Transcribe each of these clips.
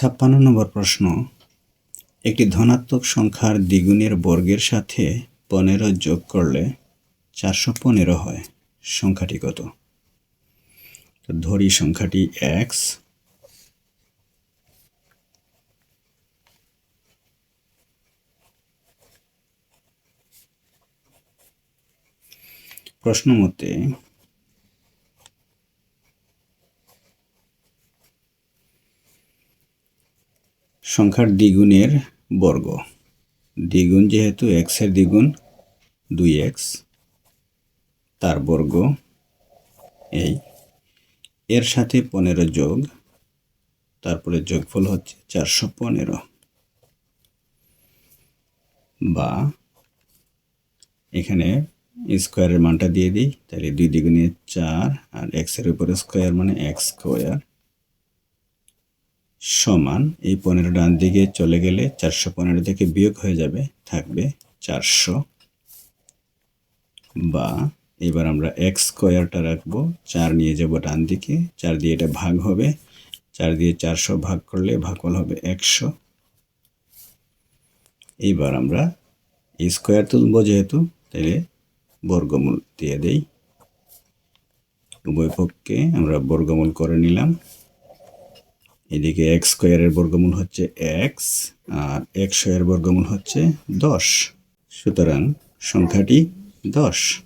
ছাপ্পান্ন নম্বর প্রশ্ন। একটি ধনাত্মক সংখ্যার দ্বিগুণের বর্গের সাথে পনেরো যোগ করলে চারশো পনেরো হয়। সংখ্যাটি কত? ধরি সংখ্যাটি এক্স। প্রশ্ন মতে সংখ্যার দ্বিগুণের বর্গ। দ্বিগুণ যেহেতু এক্সের দ্বিগুণ, দুই এক্স তার বর্গ এই। এর সাথে পনেরো যোগ, তারপরে যোগফল হচ্ছে চারশো পনেরো। বা এখানে স্কোয়ারের মানটা দিয়ে দিই, তাহলে দুই দ্বিগুণে চার আর এক্সের উপরে স্কোয়ার মানে এক্স স্কোয়ার। সমান এই পনেরো ডান দিকে চলে গেলে চারশো পনেরো থেকে বিয়োগ হয়ে যাবে, থাকবে চারশো। বা এবার আমরা এক্স স্কোয়ারটা রাখব, চার নিয়ে যাব ডান দিকে, চার দিয়ে এটা ভাগ হবে, চার দিয়ে চারশো ভাগ করলে ভাগফল হবে একশো। এইবার আমরা স্কোয়ার তুলব যেহেতু, তাহলে বর্গমূল দিয়ে দেই। উভয় পক্ষে আমরা বর্গমূল করে নিলাম। এদিকে এক্স স্কোয়ারের বর্গমূল হচ্ছে এক্স আর এক্সের বর্গমূল হচ্ছে দশ। সুতরাং সংখ্যাটি দশ।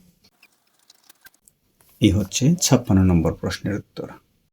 এই হচ্ছে ছাপ্পান্ন নম্বর প্রশ্নের উত্তর।